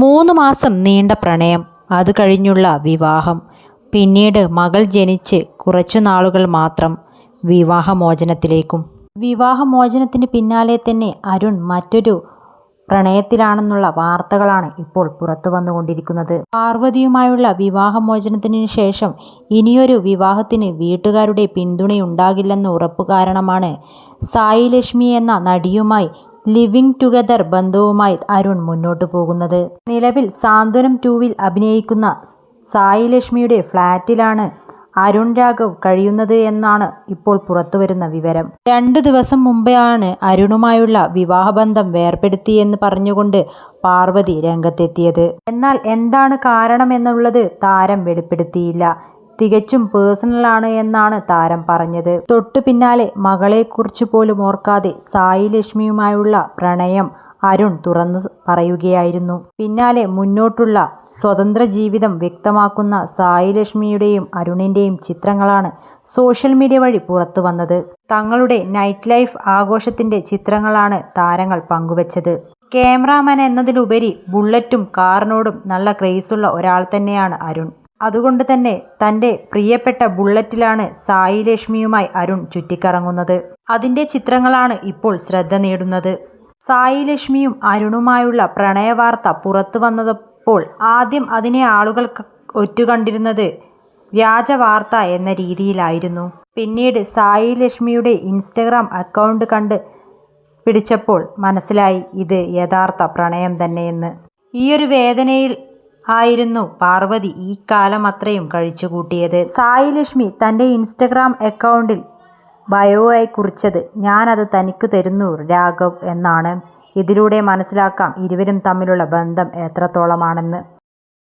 മൂന്ന് മാസം നീണ്ട പ്രണയം. അത് കഴിഞ്ഞുള്ള വിവാഹം. പിന്നീട് മകൾ ജനിച്ച് കുറച്ചു നാളുകൾ മാത്രം വിവാഹമോചനത്തിലേക്കും. വിവാഹമോചനത്തിന് പിന്നാലെ തന്നെ അരുൺ മറ്റൊരു പ്രണയത്തിലാണെന്നുള്ള വാർത്തകളാണ് ഇപ്പോൾ പുറത്തു വന്നുകൊണ്ടിരിക്കുന്നത്. പാർവതിയുമായുള്ള വിവാഹമോചനത്തിന് ശേഷം ഇനിയൊരു വിവാഹത്തിന് വീട്ടുകാരുടെ പിന്തുണയുണ്ടാകില്ലെന്ന ഉറപ്പ് കാരണമാണ് സായി ലക്ഷ്മി എന്ന നടിയുമായി ലിവിങ് ടുഗദർ ബന്ധവുമായി അരുൺ മുന്നോട്ടു പോകുന്നത്. നിലവിൽ സാന്ത്വനം ടൂവിൽ അഭിനയിക്കുന്ന സായി ലക്ഷ്മിയുടെ ഫ്ലാറ്റിലാണ് അരുൺ രാഘവ് കഴിയുന്നത് എന്നാണ് ഇപ്പോൾ പുറത്തുവരുന്ന വിവരം. രണ്ടു ദിവസം മുമ്പെയാണ് അരുണുമായുള്ള വിവാഹബന്ധം വേർപ്പെടുത്തിയെന്ന് പറഞ്ഞുകൊണ്ട് പാർവതി രംഗത്തെത്തിയത്. എന്നാൽ എന്താണ് കാരണം എന്നുള്ളത് താരം വെളിപ്പെടുത്തിയില്ല. തികച്ചും പേഴ്സണലാണ് എന്നാണ് താരം പറഞ്ഞത്. തൊട്ടു പിന്നാലെ മകളെക്കുറിച്ച് പോലും ഓർക്കാതെ സായി ലക്ഷ്മിയുമായുള്ള പ്രണയം അരുൺ തുറന്നു പറയുകയായിരുന്നു. പിന്നാലെ മുന്നോട്ടുള്ള സ്വതന്ത്ര ജീവിതം വ്യക്തമാക്കുന്ന സായി ലക്ഷ്മിയുടെയും അരുണിന്റെയും ചിത്രങ്ങളാണ് സോഷ്യൽ മീഡിയ വഴി പുറത്തു വന്നത്. തങ്ങളുടെ നൈറ്റ് ലൈഫ് ആഘോഷത്തിന്റെ ചിത്രങ്ങളാണ് താരങ്ങൾ പങ്കുവച്ചത്. ക്യാമറാമാൻ എന്നതിലുപരി ബുള്ളറ്റും കാറിനോടും നല്ല ക്രേസുള്ള ഒരാൾ തന്നെയാണ് അരുൺ. അതുകൊണ്ട് തന്നെ തന്റെ പ്രിയപ്പെട്ട ബുള്ളറ്റിലാണ് സായി ലക്ഷ്മിയുമായി അരുൺ ചുറ്റിക്കറങ്ങുന്നത്. അതിന്റെ ചിത്രങ്ങളാണ് ഇപ്പോൾ ശ്രദ്ധ നേടുന്നത്. സായി ലക്ഷ്മിയും അരുണുമായുള്ള പ്രണയവാർത്ത പുറത്തു വന്നപ്പോൾ ആദ്യം അതിനെ ആളുകൾ ഒറ്റുകണ്ടിരുന്നത് വ്യാജ വാർത്ത എന്ന രീതിയിലായിരുന്നു. പിന്നീട് സായി ലക്ഷ്മിയുടെ ഇൻസ്റ്റഗ്രാം അക്കൗണ്ട് കണ്ട് പിടിച്ചപ്പോൾ മനസ്സിലായി ഇത് യഥാർത്ഥ പ്രണയം തന്നെയെന്ന്. ഈയൊരു വേദനയിൽ ആയിരുന്നു പാർവതി ഈ കാലം അത്രയും കഴിച്ചുകൂട്ടിയത് സായി ലക്ഷ്മി തന്റെ ഇൻസ്റ്റഗ്രാം അക്കൗണ്ടിൽ ബയോയായി കുറിച്ചത് ഞാനത് തനിക്ക് തരുന്നു രാഘവ് എന്നാണ്. ഇതിലൂടെ മനസ്സിലാക്കാം ഇരുവരും തമ്മിലുള്ള ബന്ധം എത്രത്തോളമാണെന്ന്.